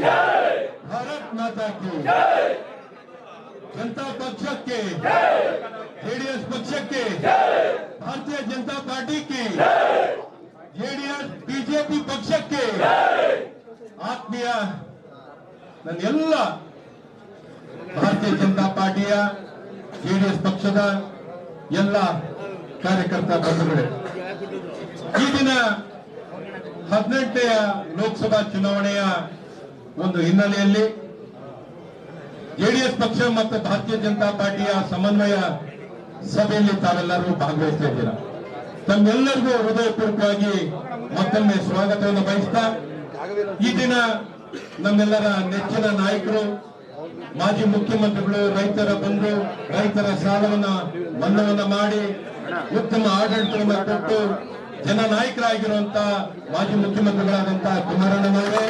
ಭಾರತ್ ಮಾತಾ ಜನತಾ ಪಕ್ಷಕ್ಕೆ ಜೆಡಿಎಸ್ ಪಕ್ಷಕ್ಕೆ ಭಾರತೀಯ ಜನತಾ ಪಾರ್ಟಿಗೆ ಜೆಡಿಎಸ್ ಬಿಜೆಪಿ ಪಕ್ಷಕ್ಕೆ ಆತ್ಮೀಯ ನನ್ನ ಎಲ್ಲ ಭಾರತೀಯ ಜನತಾ ಪಾರ್ಟಿಯ ಜೆಡಿಎಸ್ ಪಕ್ಷದ ಎಲ್ಲ ಕಾರ್ಯಕರ್ತ ಬಂಧುಗಳೇ, ಈ ದಿನ ಹದಿನೆಂಟನೆಯ ಲೋಕಸಭಾ ಚುನಾವಣೆಯ ಒಂದು ಹಿನ್ನೆಲೆಯಲ್ಲಿ ಜೆಡಿಎಸ್ ಪಕ್ಷ ಮತ್ತು ಭಾರತೀಯ ಜನತಾ ಪಾರ್ಟಿಯ ಸಮನ್ವಯ ಸಭೆಯಲ್ಲಿ ತಾವೆಲ್ಲರೂ ಭಾಗವಹಿಸ್ತಾ ಇದ್ದೀರಾ? ತಮ್ಮೆಲ್ಲರಿಗೂ ಹೃದಯಪೂರ್ವಕವಾಗಿ ಮತ್ತೊಮ್ಮೆ ಸ್ವಾಗತವನ್ನು ಬಯಸ್ತಾ, ಈ ದಿನ ನಮ್ಮೆಲ್ಲರ ನೆಚ್ಚಿನ ನಾಯಕರು, ಮಾಜಿ ಮುಖ್ಯಮಂತ್ರಿಗಳು, ರೈತರ ಬಂಧು, ರೈತರ ಸಾಲವನ್ನ ಮನ್ನವನ್ನ ಮಾಡಿ, ಉತ್ತಮ ಆಡಳಿತವನ್ನು ಕೊಟ್ಟು ಜನನಾಯಕರಾಗಿರುವಂತ ಮಾಜಿ ಮುಖ್ಯಮಂತ್ರಿಗಳಾದಂತಹ ಕುಮಾರಣ್ಣನವರೇ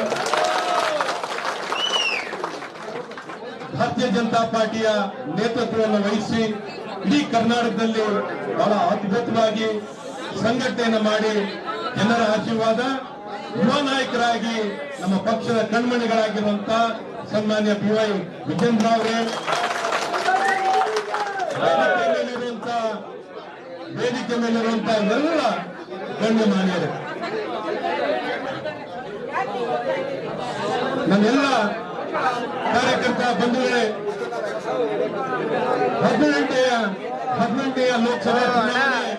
ಭಾರತೀಯ ಜನತಾ ಪಾರ್ಟಿಯ ನೇತೃತ್ವವನ್ನು ವಹಿಸಿ ಇಡೀ ಕರ್ನಾಟಕದಲ್ಲಿ ಬಹಳ ಅದ್ಭುತವಾಗಿ ಸಂಘಟನೆಯನ್ನು ಮಾಡಿ ಜನರ ಆಶೀರ್ವಾದ, ಯುವ ನಾಯಕರಾಗಿ ನಮ್ಮ ಪಕ್ಷದ ಕಣ್ಮಣಿಗಳಾಗಿರುವಂತ ಸನ್ಮಾನ್ಯ ಪಿ ವೈ ವಿಜೇಂದ್ರ ಅವರೇ ಮೇಲಿರುವಂತ ವೇದಿಕೆ ಮೇಲಿರುವಂತ ಎಲ್ಲ ಗಣ್ಯಮಾನ್ಯರೇ ನನ್ನೆಲ್ಲ ಕಾರ್ಯಕರ್ತ ಬಂಧುಗಳೇ ಹದಿನೆಂಟೆಯ ಹದಿನೆಂಟೆಯ ಲೋಕಸಭಾ ಚುನಾವಣೆ.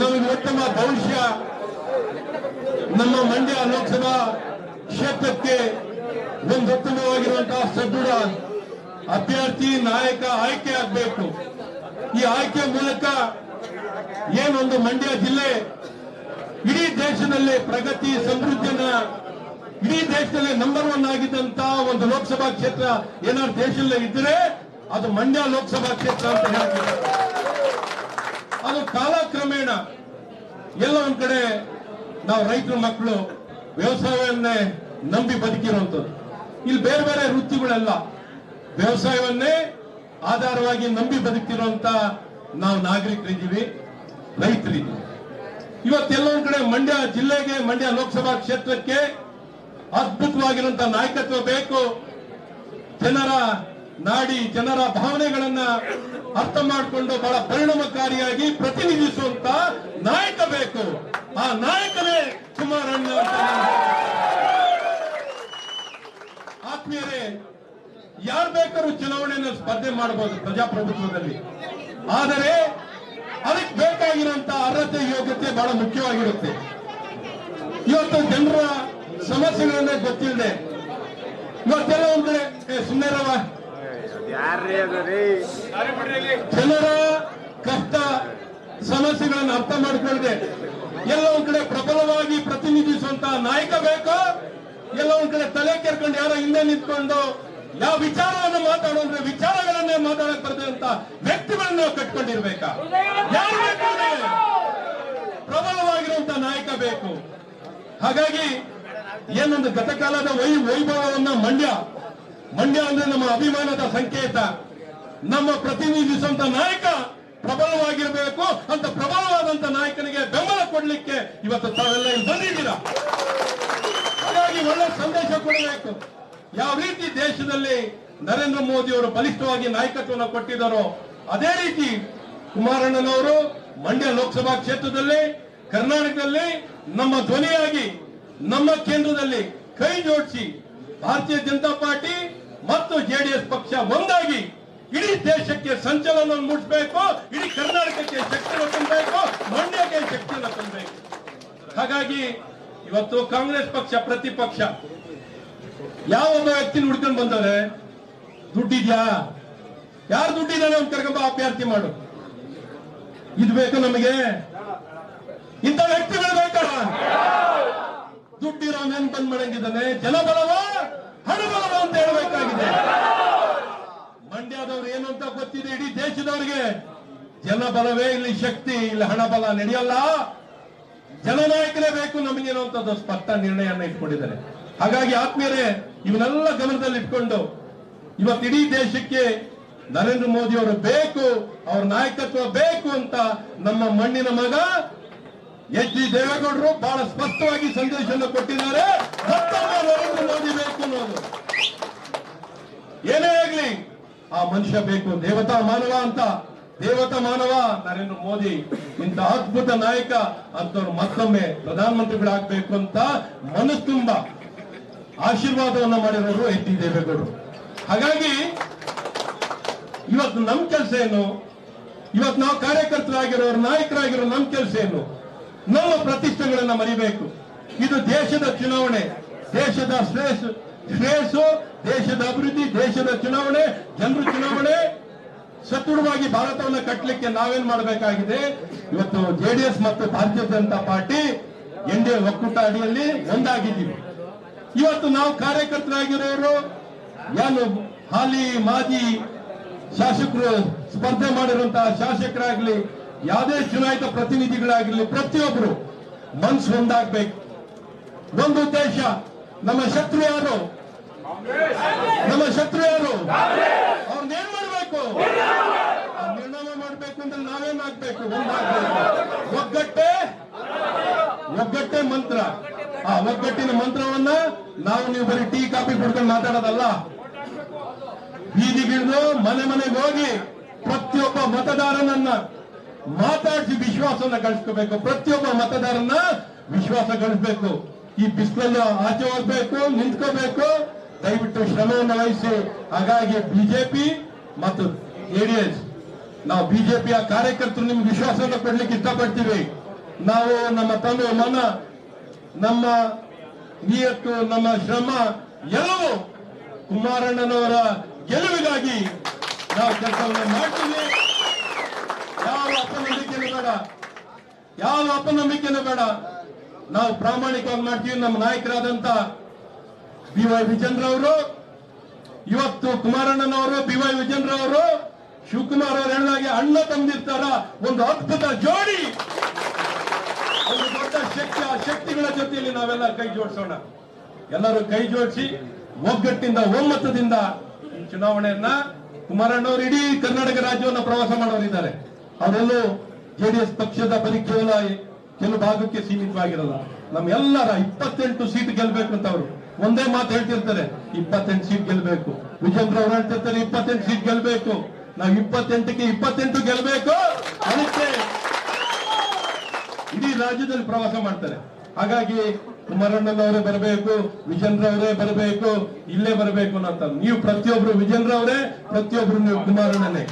ನಮಗೆ ಉತ್ತಮ ಭವಿಷ್ಯ ನಮ್ಮ ಮಂಡ್ಯ ಲೋಕಸಭಾ ಕ್ಷೇತ್ರಕ್ಕೆ ಒಂದು ಉತ್ತಮವಾಗಿರುವಂತಹ ಸದೃಢ ಅಭ್ಯರ್ಥಿ ನಾಯಕ ಆಯ್ಕೆ ಆಗಬೇಕು. ಈ ಆಯ್ಕೆ ಮೂಲಕ ಏನೊಂದು ಮಂಡ್ಯ ಜಿಲ್ಲೆ ಇಡೀ ದೇಶದಲ್ಲಿ ಪ್ರಗತಿ ಸಮೃದ್ಧಿಯನ್ನ ಇಡೀ ದೇಶದಲ್ಲಿ ನಂಬರ್ ಒನ್ ಆಗಿದ್ದಂತ ಒಂದು ಲೋಕಸಭಾ ಕ್ಷೇತ್ರ ಏನಾದ್ರು ದೇಶದಲ್ಲಿ ಇದ್ರೆ ಅದು ಮಂಡ್ಯ ಲೋಕಸಭಾ ಕ್ಷೇತ್ರ ಅಂತ ಹೇಳ್ತೀವಿ ಅದು ಕಾಲಕ್ರಮೇಣ ಎಲ್ಲ ಒಂದ್ ಕಡೆ ನಾವು ರೈತರ ಮಕ್ಕಳು ವ್ಯವಸಾಯವನ್ನೇ ನಂಬಿ ಬದುಕಿರುವಂತದ್ದು ಇಲ್ಲಿ ಬೇರೆ ಬೇರೆ ವೃತ್ತಿಗಳೆಲ್ಲ. ವ್ಯವಸಾಯವನ್ನೇ ಆಧಾರವಾಗಿ ನಂಬಿ ಬದುಕಿರುವಂತ ನಾವು ನಾಗರಿಕರಿದ್ದೀವಿ, ರೈತರಿದ್ದೀವಿ. ಇವತ್ತೆಲ್ಲ ಒಂದ್ ಕಡೆ ಮಂಡ್ಯ ಜಿಲ್ಲೆಗೆ, ಮಂಡ್ಯ ಲೋಕಸಭಾ ಕ್ಷೇತ್ರಕ್ಕೆ ಅದ್ಭುತವಾಗಿರುವಂತ ನಾಯಕತ್ವ ಬೇಕು. ಜನರ ನಾಡಿ, ಜನರ ಭಾವನೆಗಳನ್ನ ಅರ್ಥ ಮಾಡಿಕೊಂಡು ಬಹಳ ಪರಿಣಾಮಕಾರಿಯಾಗಿ ಪ್ರತಿನಿಧಿಸುವಂತ ನಾಯಕ ಬೇಕು. ಆ ನಾಯಕನೇ ಕುಮಾರಣ್ಣ ಆತ್ಮೀಯರೇ, ಯಾರು ಬೇಕಾದ್ರೂ ಚುನಾವಣೆಯನ್ನು ಸ್ಪರ್ಧೆ ಮಾಡಬಹುದು ಪ್ರಜಾಪ್ರಭುತ್ವದಲ್ಲಿ. ಆದರೆ ಅದಕ್ಕೆ ಬೇಕಾಗಿರುವಂತಹ ಅರ್ಹತೆ, ಯೋಗ್ಯತೆ ಬಹಳ ಮುಖ್ಯವಾಗಿರುತ್ತೆ. ಸಮಸ್ಯೆಗಳನ್ನ ಗೊತ್ತಿಲ್ಲದೆ ಇವತ್ತೆಲ್ಲ ಒಂದ್ ಅದು ಜನರ ಕಷ್ಟ ಸಮಸ್ಯೆಗಳನ್ನು ಅರ್ಥ ಮಾಡ್ಕೊಳ್ಳದೆ ಎಲ್ಲ ಒಂದ್ ಕಡೆ ಪ್ರಬಲವಾಗಿ ಪ್ರತಿನಿಧಿಸುವಂತ ನಾಯಕ ಬೇಕೋ? ಎಲ್ಲ ಒಂದ್ ಕಡೆ ತಲೆ ಕೆರ್ಕೊಂಡು ಯಾರೋ ಹಿಂದೆ ನಿಂತ್ಕೊಂಡು ಯಾವ ವಿಚಾರವನ್ನು ಮಾತಾಡೋದ್ರೆ ವಿಚಾರಗಳನ್ನೇ ಮಾತಾಡಕ್ ಬರ್ತದಂತ ವ್ಯಕ್ತಿಗಳನ್ನ ನಾವು ಕಟ್ಕೊಂಡಿರ್ಬೇಕಾ? ಯಾರು ಬೇಕು? ಪ್ರಬಲವಾಗಿರುವಂತ ನಾಯಕ ಬೇಕು. ಹಾಗಾಗಿ ಏನೊಂದು ಗತಕಾಲದ ವೈ ವೈಭವವನ್ನ ಮಂಡ್ಯ. ಮಂಡ್ಯ ಅಂದ್ರೆ ನಮ್ಮ ಅಭಿಮಾನದ ಸಂಕೇತ. ನಮ್ಮ ಪ್ರತಿನಿಧಿಸುವಂತ ನಾಯಕ ಪ್ರಬಲವಾಗಿರಬೇಕು, ಅಂತ ಪ್ರಬಲವಾದಂತ ನಾಯಕನಿಗೆ ಬೆಂಬಲ ಕೊಡ್ಲಿಕ್ಕೆ ಇವತ್ತು ತಾವೆಲ್ಲ ಇಲ್ಲಿ ಬಂದಿದ್ದೀರಾ. ಹಾಗಾಗಿ ಒಳ್ಳೆ ಸಂದೇಶ ಕೊಡಬೇಕು. ಯಾವ ರೀತಿ ದೇಶದಲ್ಲಿ ನರೇಂದ್ರ ಮೋದಿ ಅವರು ಬಲಿಷ್ಠವಾಗಿ ನಾಯಕತ್ವವನ್ನು ಕೊಟ್ಟಿದ್ದಾರೋ, ಅದೇ ರೀತಿ ಕುಮಾರಣ್ಣನವರು ಮಂಡ್ಯ ಲೋಕಸಭಾ ಕ್ಷೇತ್ರದಲ್ಲಿ, ಕರ್ನಾಟಕದಲ್ಲಿ ನಮ್ಮ ಧ್ವನಿಯಾಗಿ ನಮ್ಮ ಕೇಂದ್ರದಲ್ಲಿ ಕೈ ಜೋಡಿಸಿ ಭಾರತೀಯ ಜನತಾ ಪಾರ್ಟಿ ಮತ್ತು ಜೆಡಿಎಸ್ ಪಕ್ಷ ಒಂದಾಗಿ ಇಡೀ ದೇಶಕ್ಕೆ ಸಂಚಲನ ಮೂಡಿಸಬೇಕು, ಇಡೀ ಕರ್ನಾಟಕಕ್ಕೆ ಶಕ್ತಿಯನ್ನು ತುಂಬಬೇಕು ಮಂಡ್ಯಕ್ಕೆ ಶಕ್ತಿಯನ್ನು ತುಂಬಬೇಕು ಹಾಗಾಗಿ ಇವತ್ತು ಕಾಂಗ್ರೆಸ್ ಪಕ್ಷ ಪ್ರತಿಪಕ್ಷ ಯಾವ ವ್ಯಕ್ತಿ ಹುಡ್ಕೊಂಡು ಬಂದವ್ರೆ, ದುಡ್ಡಿದ್ಯಾ? ಯಾರು ದುಡ್ಡಿದ್ದಾನೆ ಅವ್ನು ಕರ್ಕೊಂಬ ಅಭ್ಯರ್ಥಿ ಮಾಡು. ಇದು ಬೇಕು ನಮಗೆ. ಇಂಥ ವ್ಯಕ್ತಿಗಳು ಬೇಕಾ? ದುಡ್ಡಿರೋ ನೆನ್ ಬಂದ್ ಮಾಡಂಗಿದ್ದಾನೆ ಜನಬಲವ ಹಣಬಲವ ಅಂತ ಹೇಳಬೇಕಾಗಿದೆ. ಮಂಡ್ಯದವ್ರು ಏನು ಅಂತ ಗೊತ್ತಿದೆ ಇಡೀ ದೇಶದವರಿಗೆ. ಜನಬಲವೇ ಇಲ್ಲಿ ಶಕ್ತಿ, ಇಲ್ಲಿ ಹಣಬಲ ನಡೆಯಲ್ಲ. ಜನನಾಯಕರೇ ಬೇಕು ನಮಗೇನು ಸ್ಪಷ್ಟ ನಿರ್ಣಯನ್ನ ಇಟ್ಕೊಂಡಿದ್ದಾರೆ. ಹಾಗಾಗಿ ಆತ್ಮೀಯರೇ, ಇವನ್ನೆಲ್ಲ ಗಮನದಲ್ಲಿ ಇಟ್ಕೊಂಡು ಇವತ್ತು ಇಡೀ ದೇಶಕ್ಕೆ ನರೇಂದ್ರ ಮೋದಿ ಅವರು ಬೇಕು, ಅವ್ರ ನಾಯಕತ್ವ ಬೇಕು ಅಂತ ನಮ್ಮ ಮಣ್ಣಿನ ಮಗ ಎಚ್ ಡಿ ದೇವೇಗೌಡರು ಬಹಳ ಸ್ಪಷ್ಟವಾಗಿ ಸಂದೇಶವನ್ನು ಕೊಟ್ಟಿದ್ದಾರೆ. ನರೇಂದ್ರ ಮೋದಿ ಏನೇ ಆಗ್ಲಿ, ಆ ಮನುಷ್ಯ ಬೇಕು. ದೇವತಾ ಮಾನವ ಅಂತ. ದೇವತಾ ಮಾನವ, ನರೇಂದ್ರ ಮೋದಿ ಇಂತ ಅದ್ಭುತ ನಾಯಕ ಅಂತವ್ರು ಮತ್ತೊಮ್ಮೆ ಪ್ರಧಾನಮಂತ್ರಿಗಳಾಗಬೇಕು ಅಂತ ಮನಸ್ಸು ತುಂಬ ಆಶೀರ್ವಾದವನ್ನ ಮಾಡಿರೋರು ಎಚ್ ಡಿ ದೇವೇಗೌಡರು. ಹಾಗಾಗಿ, ಇವತ್ತು ನಮ್ ಕೆಲಸ ಏನು? ಇವತ್ತು ನಾವು ಕಾರ್ಯಕರ್ತರಾಗಿರೋರು ನಾಯಕರಾಗಿರೋ ನಮ್ ಕೆಲಸ ಏನು? ನಮ್ಮ ಪ್ರತಿಷ್ಠೆಗಳನ್ನ ಮರಿಬೇಕು. ಇದು ದೇಶದ ಚುನಾವಣೆ. ದೇಶದ ಶ್ರೇಷ್ಠ ಶ್ರೇಯಸ್ಸು ದೇಶದ ಅಭಿವೃದ್ಧಿ, ದೇಶದ ಚುನಾವಣೆ, ಜನರ ಚುನಾವಣೆ. ಸದೃಢವಾಗಿ ಭಾರತವನ್ನು ಕಟ್ಟಲಿಕ್ಕೆ ನಾವೇನ್ ಮಾಡಬೇಕಾಗಿದೆ? ಇವತ್ತು ಜೆಡಿಎಸ್ ಮತ್ತು ಭಾರತೀಯ ಜನತಾ ಪಾರ್ಟಿ ಎನ್ ಡಿ ಒಕ್ಕೂಟ ಅಡಿಯಲ್ಲಿ ಒಂದಾಗಿದ್ದೀವಿ. ಇವತ್ತು ನಾವು ಕಾರ್ಯಕರ್ತರಾಗಿರೋರು ಏನು ಹಾಲಿ ಮಾಜಿ ಶಾಸಕರು ಸ್ಪರ್ಧೆ ಮಾಡಿರುವಂತಹ ಶಾಸಕರಾಗ್ಲಿ ಯಾವುದೇ ಚುನಾಯಿತ ಪ್ರತಿನಿಧಿಗಳಾಗಿರಲಿ ಪ್ರತಿಯೊಬ್ಬರು ಮನ್ಸು ಒಂದಾಗಬೇಕು. ಒಂದು ಉದ್ದೇಶ, ನಮ್ಮ ಶತ್ರು ಯಾರು? ನಮ್ಮ ಶತ್ರು ಯಾರು? ಅವ್ರನ್ನೇನ್ ಮಾಡಬೇಕು? ನಿರ್ಣಾಮ ಮಾಡ್ಬೇಕು ಅಂದ್ರೆ ನಾವೇನಾಗ್ಬೇಕು ಒಂದಾಗಬೇಕು. ಒಗ್ಗಟ್ಟೆ? ಒಗ್ಗಟ್ಟೆ ಮಂತ್ರ. ಆ ಒಗ್ಗಟ್ಟಿನ ಮಂತ್ರವನ್ನ ನಾವು ನೀವು ಬರೀ ಟೀ, ಕಾಫಿ ಕುಡ್ಕೊಂಡು ಮಾತಾಡೋದಲ್ಲ. ಬೀದಿಗಿಳಿದು ಮನೆ ಮನೆಗೆ ಹೋಗಿ ಪ್ರತಿಯೊಬ್ಬ ಮತದಾರನನ್ನ ಮಾತಾಡಿಸಿ ವಿಶ್ವಾಸವನ್ನ ಗಳಿಸ್ಕೋಬೇಕು. ಪ್ರತಿಯೊಬ್ಬ ಮತದಾರನ ವಿಶ್ವಾಸ ಗಳಿಸ್ಬೇಕು. ಈ ಬಿಸಿಲಲ್ಲಿ ಆಚೆ ಹೋಗ್ಬೇಕು, ನಿಂತ್ಕೋಬೇಕು. ದಯವಿಟ್ಟು ಶ್ರಮವನ್ನು ವಹಿಸಿ. ಹಾಗಾಗಿ ಬಿಜೆಪಿ ಮತ್ತು ಜೆಡಿಎಸ್ ನಾವು ಬಿಜೆಪಿಯ ಕಾರ್ಯಕರ್ತರು ನಿಮ್ಗೆ ವಿಶ್ವಾಸವನ್ನು ಕೊಡ್ಲಿಕ್ಕೆ ಇಷ್ಟಪಡ್ತೀವಿ. ನಾವು ನಮ್ಮ ತನು ಮನ, ನಮ್ಮ ನಿಯತ್ತು, ನಮ್ಮ ಶ್ರಮ ಎಲ್ಲವೂ ಕುಮಾರಣ್ಣನವರ ಗೆಲುವಿಗಾಗಿ ನಾವು ಕೆಲಸವನ್ನು ಮಾಡ್ತೀವಿ. ಯಾವ ಅಪನಂಬಿಕೆನೂ ಬೇಡ. ಯಾವ ಅಪನಂಬಿಕೆನೂ ಬೇಡ. ನಾವು ಪ್ರಾಮಾಣಿಕವಾಗಿ ಮಾಡ್ತೀವಿ. ನಮ್ಮ ನಾಯಕರಾದಂತ ಬಿ ವೈ ವಿಜೇಂದ್ರ ಅವರು ಇವತ್ತು ಕುಮಾರಣ್ಣನವರು, ಬಿ ವೈ ವಿಜೇಂದ್ರ ಅವರು ಶಿವಕುಮಾರ್ ಅವರು ಹೇಳಿದಾಗೆ ಅಣ್ಣ ತಂದಿರ್ತಾರ. ಒಂದು ಅದ್ಭುತ ಜೋಡಿ. ಒಂದು ದೊಡ್ಡ ಶಕ್ತಿ ಆ ಶಕ್ತಿಗಳ ಜೊತೆಯಲ್ಲಿ ನಾವೆಲ್ಲ ಕೈ ಜೋಡಿಸೋಣ. ಎಲ್ಲರೂ ಕೈ ಜೋಡಿಸಿ ಒಗ್ಗಟ್ಟಿಂದ, ಒಮ್ಮತದಿಂದ ಚುನಾವಣೆಯನ್ನ ಕುಮಾರಣ್ಣವರು ಇಡೀ ಕರ್ನಾಟಕ ರಾಜ್ಯವನ್ನು ಪ್ರವಾಸ ಮಾಡೋರಿದ್ದಾರೆ. ಅವರೆಲ್ಲೂ ಜೆಡಿಎಸ್ ಪಕ್ಷದ ಬರೀ ಕೇವಲ ಕೆಲವು ಭಾಗಕ್ಕೆ ಸೀಮಿತವಾಗಿರಲ್ಲ. ನಮ್ಮೆಲ್ಲರ ಇಪ್ಪತ್ತೆಂಟು ಸೀಟ್ ಗೆಲ್ಬೇಕು ಅಂತ ಅವರು ಒಂದೇ ಮಾತು ಹೇಳ್ತಿರ್ತಾರೆ, ಇಪ್ಪತ್ತೆಂಟು ಸೀಟ್ ಗೆಲ್ಬೇಕು. ವಿಜೇಂದ್ರ ಅವರು ಹೇಳ್ತಿರ್ತಾರೆ, ಇಪ್ಪತ್ತೆಂಟು ಸೀಟ್ ಗೆಲ್ಬೇಕು. ನಾವು ಇಪ್ಪತ್ತೆಂಟಕ್ಕೆ ಇಪ್ಪತ್ತೆಂಟು ಗೆಲ್ಬೇಕು. ಅದಕ್ಕೆ ಇಡೀ ರಾಜ್ಯದಲ್ಲಿ ಪ್ರವಾಸ ಮಾಡ್ತಾರೆ. ಹಾಗಾಗಿ ಕುಮಾರಣ್ಣನವರೇ ಬರಬೇಕು ವಿಜೇಂದ್ರ ಅವರೇ ಬರಬೇಕು, ಇಲ್ಲೇ ಬರಬೇಕು ಅಂತ ನೀವು ಪ್ರತಿಯೊಬ್ರು ವಿಜೇಂದ್ರ ಅವರೇ, ಪ್ರತಿಯೊಬ್ರು ನೀವು ಕುಮಾರಣ್ಣನೇ.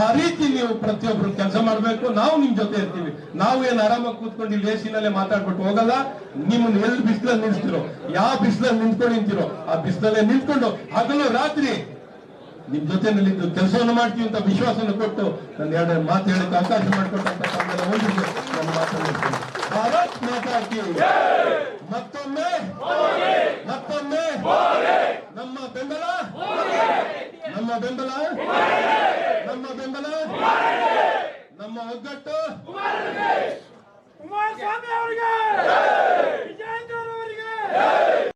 ಆ ರೀತಿ ನೀವು ಪ್ರತಿಯೊಬ್ರು ಕೆಲಸ ಮಾಡಬೇಕು. ನಾವು ನಿಮ್ ಜೊತೆ ಇರ್ತೀವಿ. ನಾವು ಏನ್ ಆರಾಮಾಗಿ ಕೂತ್ಕೊಂಡು ಇಲ್ಲಿ ಎಸಿನಲ್ಲೇ ಮಾತಾಡ್ಬಿಟ್ಟು ಹೋಗಲ್ಲ. ನಿಮ್ಮನ್ನ ಎಲ್ಲಿ ಬಿಸಿಲಲ್ಲಿ ನಿಲ್ಸ್ತಿರೋ? ಯಾವ ಬಿಸಿಲಲ್ಲಿ ನಿಂತ್ಕೊಂಡು ನಿಂತಿರೋ? ಆ ಬಿಸಿಲಲ್ಲೇ ನಿಂತ್ಕೊಂಡು ಹಗಲು ರಾತ್ರಿ ನಿಮ್ ಜೊತೆ ನಿಲ್ಲಿದ್ದು ಕೆಲಸವನ್ನು ಮಾಡ್ತೀವಿ ಅಂತ ವಿಶ್ವಾಸನ ಕೊಟ್ಟು ನನ್ನ ಎರಡು ಮಾತು ಹೇಳಕ್ಕೆ ಅವಕಾಶ ಮಾಡಿಕೊಟ್ಟಂತ ನನ್ನ ಮಾತನ್ನು ಮುಗಿಸ್ತೇನೆ. ಭಾರತ್ ಮಾತಾ ಕಿ ಮತ್ತೊಮ್ಮೆ ಮತ್ತೊಮ್ಮೆ ನಮ್ಮ ಬೆಂಬಲ? ನಮ್ಮ ಬೆಂಬಲ? ನಮ್ಮ ಒಗ್ಗಟ್ಟು ಕುಮಾರಸ್ವಾಮಿ ಅವರಿಗೆ!